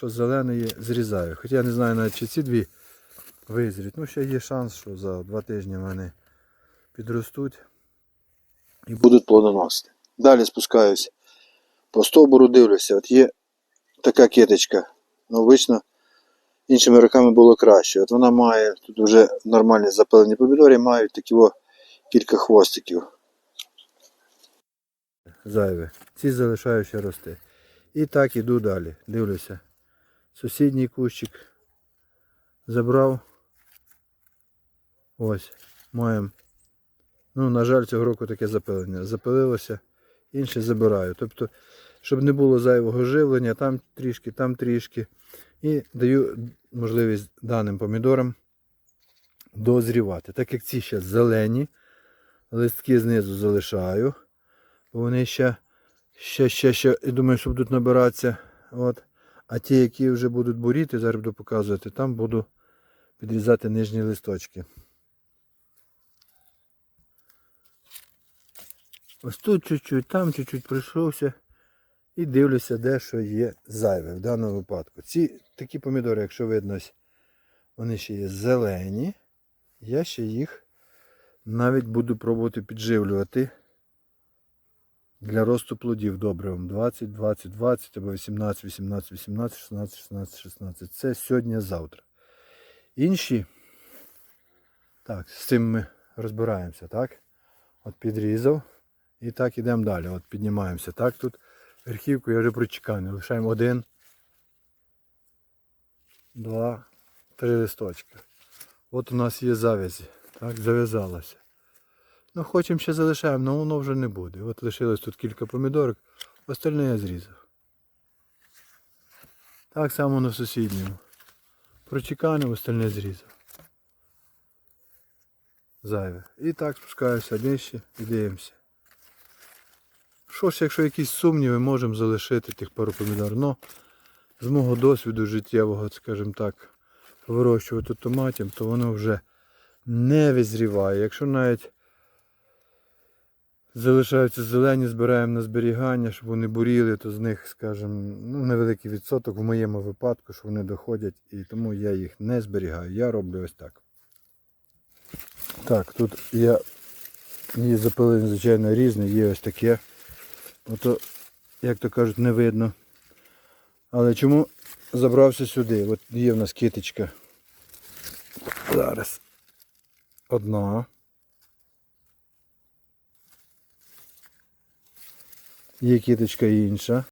що зеленої зрізаю. Хоча я не знаю навіть чи ці дві визрють. Ну ще є шанс, що за два тижні вони підростуть і будуть плодоносити. Далі спускаюсь по стовбуру, дивлюся, от є така киточка. Ну, обично іншими роками було краще. От вона має, тут вже нормальні запилені помідори, мають такі о, кілька хвостиків. Зайве. Ці залишаю ще рости. І так іду далі. Дивлюся. Сусідній кущик забрав. Ось, маємо. Ну, на жаль, цього року таке запилення. Запилилося, інше забираю. Тобто, щоб не було зайвого живлення, там трішки, там трішки. І даю можливість даним помідорам дозрівати. Так як ці ще зелені, листки знизу залишаю. Бо вони ще, ще, ще, ще, я думаю, що будуть набиратися. От. А ті, які вже будуть буріти, зараз буду показувати, там буду підрізати нижні листочки. Ось тут чуть-чуть, там чуть-чуть пройшовся і дивлюся, де що є зайве в даному випадку. Ці такі помідори, якщо видно, вони ще є зелені. Я ще їх навіть буду пробувати підживлювати для росту плодів добривом 20, 20, 20 або 18, 18, 18, 16, 16, 16. Це сьогодні-завтра. Інші, так, з цим ми розбираємося, так? От підрізав. І так ідемо далі. От піднімаємося. Так, тут верхівку я вже прочекаю. Лишаємо один, два, три листочки. От у нас є завязі. Так, зав'язалося. Ну, хочемо ще залишаємо, але воно вже не буде. От лишилось тут кілька помідорок, остальне я зрізав. Так само на сусідньому. Прочеканив, остальне зрізав. Зайве. І так спускаюся нижче і дивимося. Що ж, якщо якісь сумніви, можемо залишити тих пару помідор. Но з мого досвіду життєвого, скажімо так, вирощувати томатів, то воно вже не визріває. Якщо навіть залишаються зелені, збираємо на зберігання, щоб вони буріли, то з них, скажімо, ну, невеликий відсоток в моєму випадку, що вони доходять, і тому я їх не зберігаю. Я роблю ось так. Так, тут я її запилення, звичайно, різне, є ось таке. Ото, як то кажуть, не видно. Але чому забрався сюди? От є в нас китичка. Зараз. Одна. Є кіточка інша.